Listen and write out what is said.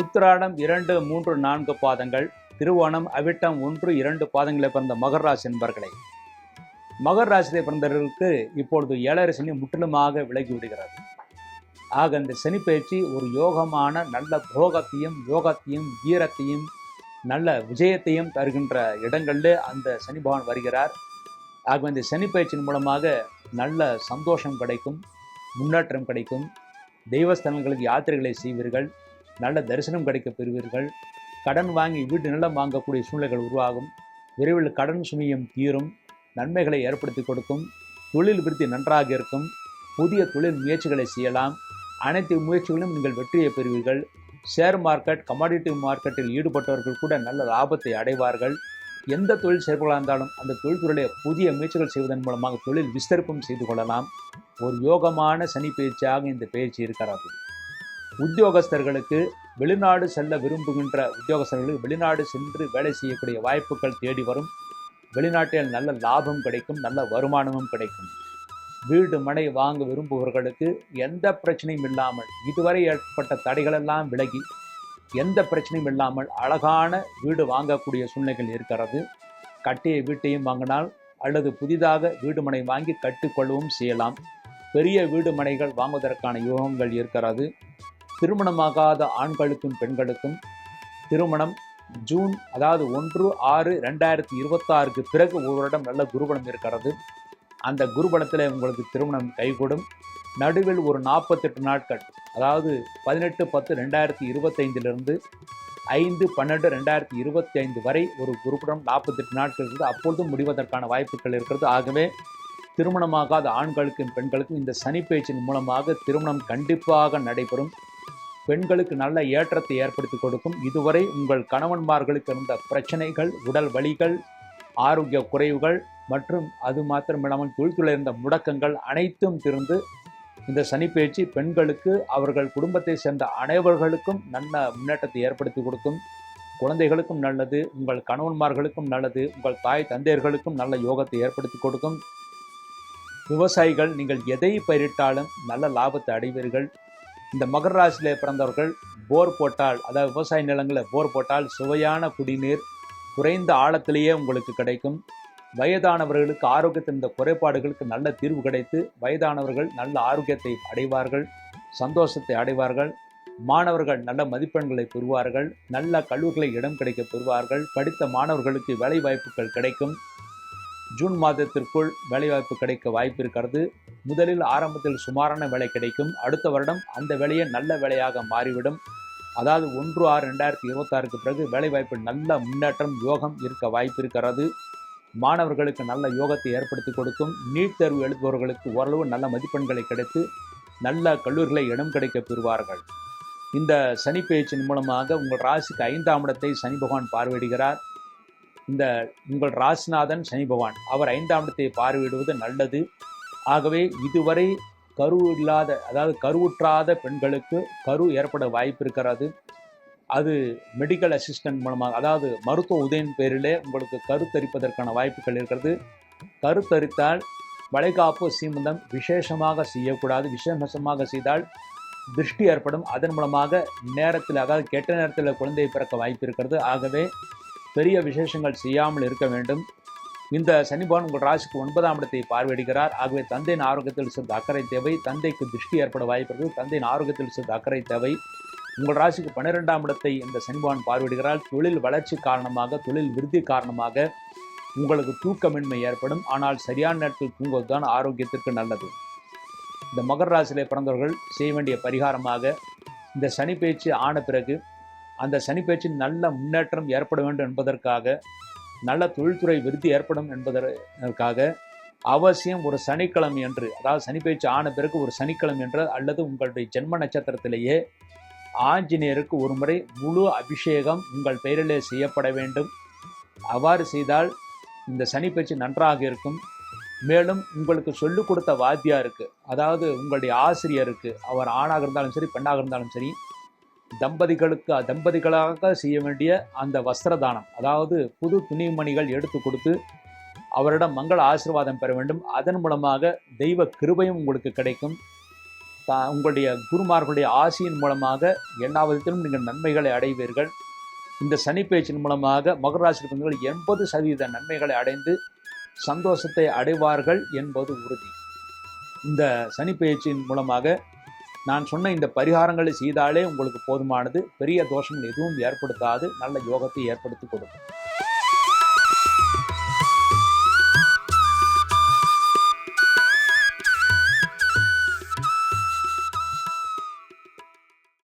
உத்திராடம் இரண்டு மூன்று நான்கு பாதங்கள் திருவோணம் அவிட்டம் ஒன்று இரண்டு பாதங்களை பிறந்த மகர் ராசி என்பர்களை. மகர் ராசியை பிறந்தவர்களுக்கு இப்பொழுது ஏழரை சனி முற்றிலுமாக விலகி விடுகிறது. ஆக இந்த சனி பயிற்சி ஒரு யோகமான நல்ல போகத்தையும் யோகத்தையும் வீரத்தையும் நல்ல விஜயத்தையும் தருகின்ற இடங்களில் அந்த சனி பகவான் வருகிறார். ஆக இந்த சனி பயிற்சியின் மூலமாக நல்ல சந்தோஷம் கிடைக்கும் முன்னேற்றம் கிடைக்கும் தெய்வஸ்தலங்களுக்கு யாத்திரைகளை செய்வீர்கள். நல்ல தரிசனம் கிடைக்க பெறுவீர்கள் கடன் வாங்கி வீட்டு நிலம் வாங்கக்கூடிய சூழ்நிலைகள் உருவாகும். விரைவில் கடன் சுமையும் தீரும். நன்மைகளை ஏற்படுத்தி கொடுக்கும். தொழில் விருத்தி நன்றாக இருக்கும். புதிய தொழில் முயற்சிகளை செய்யலாம். அனைத்து முயற்சிகளிலும் நீங்கள் வெற்றியை பெறுவீர்கள். ஷேர் மார்க்கெட் கமாடிட்டி மார்க்கெட்டில் ஈடுபட்டவர்கள் கூட நல்ல லாபத்தை அடைவார்கள். எந்த தொழில் செய்பவர்களாக இருந்தாலும் அந்த தொழில்துறையிலே புதிய முயற்சிகள் செய்வதன் மூலமாக தொழில் விஸ்தரிப்பும் செய்து கொள்ளலாம். ஒரு யோகமான சனி பயிற்சியாக இந்த பயிற்சி இருக்கிறார்கள். உத்தியோகஸ்தர்களுக்கு வெளிநாடு செல்ல விரும்புகின்ற உத்தியோகஸ்தர்களுக்கு வெளிநாடு சென்று வேலை செய்யக்கூடிய வாய்ப்புகள் தேடி வரும். வெளிநாட்டில் நல்ல லாபம் கிடைக்கும் நல்ல வருமானமும் கிடைக்கும். வீடு மனை வாங்க விரும்புபவர்களுக்கு எந்த பிரச்சனையும் இல்லாமல் இதுவரை ஏற்பட்ட தடைகளெல்லாம் விலகி எந்த பிரச்சனையும் இல்லாமல் அழகான வீடு வாங்கக்கூடிய சூழ்நிலைகள் இருக்கிறது. கட்டிய வீட்டையும் வாங்கினால் அல்லது புதிதாக வீடு மனை வாங்கி கட்டிக்கொள்ளவும் செய்யலாம். பெரிய வீடு மனைகள் வாங்குவதற்கான யோகங்கள் இருக்கிறது. திருமணமாகாத ஆண்களுக்கும் பெண்களுக்கும் திருமணம் ஜூன் அதாவது ஒன்று ஆறு ரெண்டாயிரத்தி இருபத்தாறுக்கு பிறகு ஒரு வருடம் நல்ல குருபலம் இருக்கிறது. அந்த குருபலத்தில் உங்களுக்கு திருமணம் கைகூடும். நடுவில் ஒரு நாற்பத்தெட்டு நாட்கள் அதாவது பதினெட்டு பத்து ரெண்டாயிரத்தி இருபத்தைந்திலிருந்து ஐந்து பன்னெண்டு ரெண்டாயிரத்தி இருபத்தி ஐந்து வரை ஒரு குருபலம் நாற்பத்தெட்டு நாட்கள் இருக்குது. அப்பொழுதும் முடிவதற்கான வாய்ப்புகள் இருக்கிறது. ஆகவே திருமணமாகாத ஆண்களுக்கும் பெண்களுக்கும் இந்த சனி பேச்சின் மூலமாக திருமணம் கண்டிப்பாக நடைபெறும். பெண்களுக்கு நல்ல ஏற்றத்தை ஏற்படுத்தி கொடுக்கும். இதுவரை உங்கள் கணவன்மார்களுக்கு இருந்த பிரச்சனைகள் உடல் வலிகள் ஆரோக்கிய குறைவுகள் மற்றும் அது மாத்திரமில்லாமல் தொழில்துறை இருந்த முடக்கங்கள் அனைத்தும் திருந்து இந்த சனி பயிற்சி பெண்களுக்கு அவர்கள் குடும்பத்தை சேர்ந்த அனைவர்களுக்கும் நல்ல முன்னேற்றத்தை ஏற்படுத்தி கொடுக்கும். குழந்தைகளுக்கும் நல்லது உங்கள் கணவன்மார்களுக்கும் நல்லது உங்கள் தாய் தந்தையர்களுக்கும் நல்ல யோகத்தை ஏற்படுத்தி கொடுக்கும். விவசாயிகள் நீங்கள் எதை பயிரிட்டாலும் நல்ல லாபத்தை அடைவீர்கள். இந்த மகர ராசியில் பிறந்தவர்கள் போர் போட்டால் அதாவது விவசாய நிலங்களில் போர் போட்டால் சுவையான குடிநீர் குறைந்த ஆழத்திலேயே உங்களுக்கு கிடைக்கும். வயதானவர்களுக்கு ஆரோக்கியத்தின் இந்த குறைபாடுகளுக்கு நல்ல தீர்வு கிடைத்து வயதானவர்கள் நல்ல ஆரோக்கியத்தை அடைவார்கள் சந்தோஷத்தை அடைவார்கள் மாணவர்கள் நல்ல மதிப்பெண்களை பெறுவார்கள் நல்ல கல்லூரிகளை இடம் கிடைக்க பெறுவார்கள் படித்த மாணவர்களுக்கு வேலை வாய்ப்புகள் கிடைக்கும். ஜூன் மாதத்திற்குள் வேலைவாய்ப்பு கிடைக்க வாய்ப்பு இருக்கிறது. முதலில் ஆரம்பத்தில் சுமாரான வேலை கிடைக்கும். அடுத்த வருடம் அந்த வேலையை நல்ல வேலையாக மாறிவிடும். அதாவது ஒன்று ஆறு ரெண்டாயிரத்தி இருபத்தாறுக்கு பிறகு வேலைவாய்ப்பில் நல்ல முன்னேற்றம் யோகம் இருக்க வாய்ப்பு இருக்கிறது மாணவர்களுக்கு நல்ல யோகத்தை ஏற்படுத்தி கொடுக்கும். நீட் தேர்வு எழுதுபவர்களுக்கு ஓரளவு நல்ல மதிப்பெண்களை கிடைத்து நல்ல கல்லூரிகளை இடம் கிடைக்க பெறுவார்கள். இந்த சனி பயிற்சியின் மூலமாக உங்கள் ராசிக்கு ஐந்தாம் இடத்தை சனி பகவான் பார்வையிடுகிறார். இந்த உங்கள் ராசிநாதன் சனி பகவான். அவர் ஐந்தாம் இடத்தை பார்வையிடுவது நல்லது. ஆகவே இதுவரை கரு இல்லாத அதாவது கருவுற்றாத பெண்களுக்கு கரு ஏற்பட வாய்ப்பு இருக்கிறது அது மெடிக்கல் அசிஸ்டன்ட் மூலமாக அதாவது மருத்துவ உதவியின் பேரிலே உங்களுக்கு கருத்தரிப்பதற்கான வாய்ப்புகள் இருக்கிறது. கருத்தரித்தால் வளைகாப்பு சீமந்தம் விசேஷமாக செய்யக்கூடாது. விசேஷமாக செய்தால் திருஷ்டி ஏற்படும். அதன் மூலமாக நேரத்தில் அதாவது கெட்ட நேரத்தில் குழந்தை பிறக்க வாய்ப்பு இருக்கிறது ஆகவே பெரிய விசேஷங்கள் செய்யாமல் இருக்க வேண்டும். இந்த சனிபவன் உங்கள் ராசிக்கு ஒன்பதாம் இடத்தை பார்வையிடுகிறார். ஆகவே தந்தையின் ஆரோக்கியத்தில் சிறிது அக்கறை தேவை. தந்தைக்கு திருஷ்டி ஏற்பட வாய்ப்பு இருக்குது தந்தையின் ஆரோக்கியத்தில் சிறிது அக்கறை தேவை. உங்கள் ராசிக்கு பன்னிரெண்டாம் இடத்தை இந்த சனிபவன் பார்வையிடுகிறார். தொழில் வளர்ச்சி காரணமாக தொழில் விருத்தி காரணமாக உங்களுக்கு தூக்கமின்மை ஏற்படும். ஆனால் சரியான நேரத்தில் தூங்குவது தான் ஆரோக்கியத்திற்கு நல்லது. இந்த மகர ராசியிலே பிறந்தவர்கள் செய்ய வேண்டிய பரிகாரமாக இந்த சனி பேச்சு ஆன பிறகு அந்த சனி பேச்சின் நல்ல முன்னேற்றம் ஏற்பட வேண்டும் என்பதற்காக நல்ல தொழில்துறை விருத்தி ஏற்படும் என்பதற்காக அவசியம் ஒரு சனிக்கிழமை என்று அதாவது சனி பயிற்சி ஆன பிறகு ஒரு சனிக்கிழமை என்று அல்லது உங்களுடைய ஜென்ம நட்சத்திரத்திலேயே ஆஞ்சநேயருக்கு ஒரு முறை முழு அபிஷேகம் உங்கள் பெயரிலே செய்யப்பட வேண்டும். அவ்வாறு செய்தால் இந்த சனி பயிற்சி நன்றாக இருக்கும். மேலும் உங்களுக்கு சொல்லிக் கொடுத்த வாத்தியாருக்கு அதாவது உங்களுடைய ஆசிரியருக்கு அவர் ஆணாக இருந்தாலும் சரி பெண்ணாக இருந்தாலும் சரி தம்பதிகளுக்கு தம்பதிகளாக செய்ய வேண்டிய அந்த வஸ்திரதானம். அதாவது புது துணிமணிகள் எடுத்து கொடுத்து அவரிடம் மங்கள ஆசிர்வாதம் பெற வேண்டும். அதன் மூலமாக தெய்வ கிருபையும் உங்களுக்கு கிடைக்கும். தா- உங்களுடைய குருமார்களுடைய ஆசியின் மூலமாக எல்லா விதத்திலும் நீங்கள் நன்மைகளை அடைவீர்கள். இந்த சனி பேச்சின் மூலமாக மகர ராசி எண்பது சதவீத நன்மைகளை அடைந்து சந்தோஷத்தை அடைவார்கள் என்பது உறுதி. இந்த சனி பேச்சின் மூலமாக நான் சொன்ன இந்த பரிகாரங்களை செய்தாலே உங்களுக்கு போதுமானது. பெரிய தோஷங்கள் எதுவும் ஏற்படுத்தாது. நல்ல யோகத்தை ஏற்படுத்தி கொடுக்கும்.